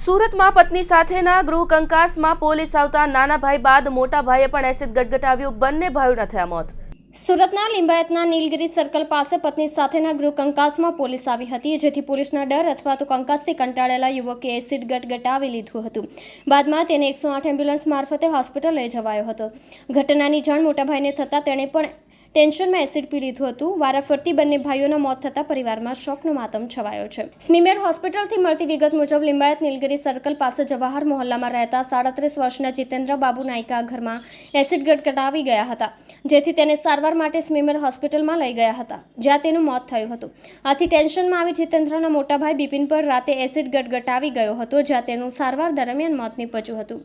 સુરતમાં પત્ની સાથેના ગૃહ કંકાસમાં પોલીસ આવતા નાના ભાઈ બાદ મોટા ભાઈએ પણ એસિડ ગટગટાવ્યું. બંને ભાઈઓના થયા મોત. સુરતના લિંબાયતના નીલગિરી સર્કલ પાસે પત્ની સાથેના ગૃહ કંકાસમાં પોલીસ આવી હતી, જેથી પોલીસના ડર અથવા તો કંકાસથી કંટાળેલા યુવકે એસિડ ગટગટાવી લીધું હતું. બાદમાં તેને એકસો આઠ એમ્બ્યુલન્સ મારફતે હોસ્પિટલ લઈ જવાયો હતો. ઘટનાની જાણ મોટાભાઈને થતાં તેણે પણ ટેન્શનમાં એસિડ પી લીધું હતું. વારાફરતી બંને ભાઈઓના મોત થતાં પરિવારમાં શોકનો માતમ છવાયો છે. સ્મીમેર હોસ્પિટલથી મળતી વિગત મુજબ લિંબાયત નીલગિરી સર્કલ પાસે જવાહર મોહલ્લામાં રહેતા સાડત્રીસ વર્ષના જીતેન્દ્ર બાબુ નાયકા ઘરમાં એસિડ ગટગટાવી ગયા હતા. જેથી તેને સારવાર માટે સ્મીમેર હોસ્પિટલમાં લઈ ગયા હતા, જ્યાં તેનું મોત થયું હતું. આથી ટેન્શનમાં આવી જીતેન્દ્રના મોટા ભાઈ બિપિન પર રાતે એસિડ ગટગટાવી ગયો હતો, જ્યાં તેનું સારવાર દરમિયાન મોત નીપજ્યું હતું.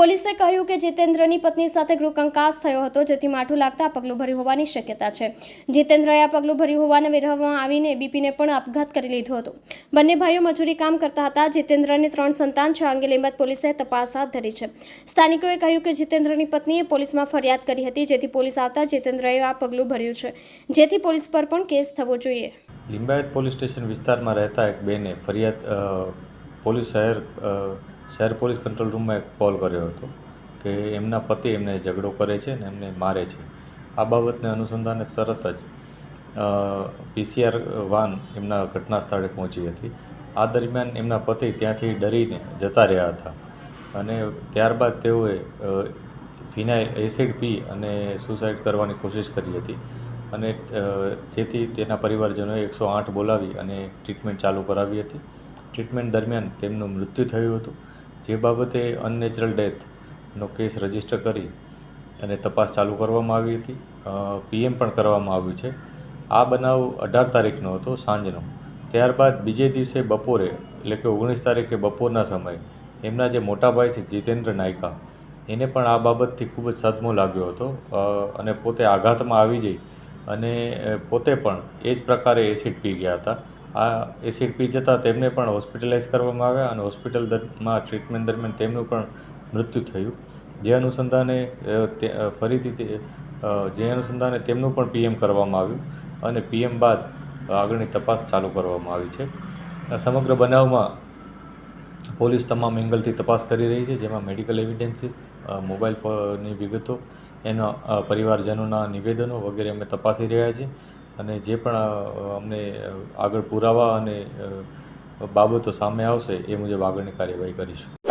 પોલીસે કહ્યું કે જીતેન્દ્રની પત્ની સાથે ગૃહકંકાસ થયો હતો, જેથી માઠું લાગતા પગલું ભર્યું હોવાની શક્યતા છે. જીતેન્દ્રએ આ પગલું ભર્યું હોવાને વેરવવામાં આવીને બીપીને પણ આપઘાત કરી લીધો હતો. બંને ભાઈઓ મજૂરી કામ કરતા હતા. જીતેન્દ્રને ત્રણ સંતાન, છે અંગે લીંબત પોલીસે તપાસ હાથ ધરી છે. સ્થાનિકોએ કહ્યું કે જીતેન્દ્રની પત્નીએ પોલીસમાં ફરિયાદ કરી હતી, જેથી પોલીસ આવતા જીતેન્દ્રએ આ પગલું ભર્યું છે. જેથી પોલીસ પર પણ કેસ થવો જોઈએ. લિંબાયત પોલીસ સ્ટેશન વિસ્તારમાં રહેતા એક બેને ફરિયાદ પોલીસ શહેર શહેર પોલીસ કંટ્રોલ રૂમમાં એક કોલ કર્યો હતો કે એમના પતિ એમને ઝઘડો કરે છે ને એમને મારે છે. આ બાબતને અનુસંધાને તરત જ પીસીઆર વાન એમના ઘટના સ્થળે પહોંચી હતી. આ દરમિયાન એમના પતિ ત્યાંથી ડરીને જતા રહ્યા હતા. અને ત્યારબાદ તેઓએ ફિનાઇલ એસિડ પી અને સુસાઇડ કરવાની કોશિશ કરી હતી. અને જેથી તેના પરિવારજનોએ એકસો આઠ બોલાવી અને ટ્રીટમેન્ટ ચાલુ કરાવી હતી. ટ્રીટમેન્ટ દરમિયાન તેમનું મૃત્યુ થયું હતું. જે બાબતે અનનેચરલ ડેથનો કેસ રજિસ્ટર કરી અને તપાસ ચાલુ કરવામાં આવી હતી. પીએમ પણ કરવામાં આવ્યું છે. આ બનાવ અઢાર તારીખનો હતો, સાંજનો. ત્યારબાદ બીજે દિવસે બપોરે, એટલે કે ઓગણીસ તારીખે બપોરના સમયે, એમના જે મોટા ભાઈ છે, જીતેન્દ્ર નાયકા, એને પણ આ બાબતથી ખૂબ જ સદમો લાગ્યો હતો. અને પોતે આઘાતમાં આવી જઈ અને પોતે પણ એ જ પ્રકારે એસિડ પી ગયા હતા. આ એસિડ પી જતાં તેમને પણ હોસ્પિટલાઇઝ કરવામાં આવ્યા અને હોસ્પિટલ દરમાં ટ્રીટમેન્ટ દરમિયાન તેમનું પણ મૃત્યુ થયું. જે અનુસંધાને ફરીથી તે જે અનુસંધાને તેમનું પણ પીએમ કરવામાં આવ્યું અને પીએમ બાદ આગળની તપાસ ચાલુ કરવામાં આવી છે. સમગ્ર બનાવમાં પોલીસ તમામ એંગલથી તપાસ કરી રહી છે, જેમાં મેડિકલ એવિડન્સીસ મોબાઈલ ફોનની વિગતો, એના પરિવારજનોના નિવેદનો વગેરે અમે તપાસી રહ્યા છીએ અને જે પણ અમને આગળ પુરાવા અને બાબતો સામે આવશે એ મુજબ આગળની કાર્યવાહી કરીશું.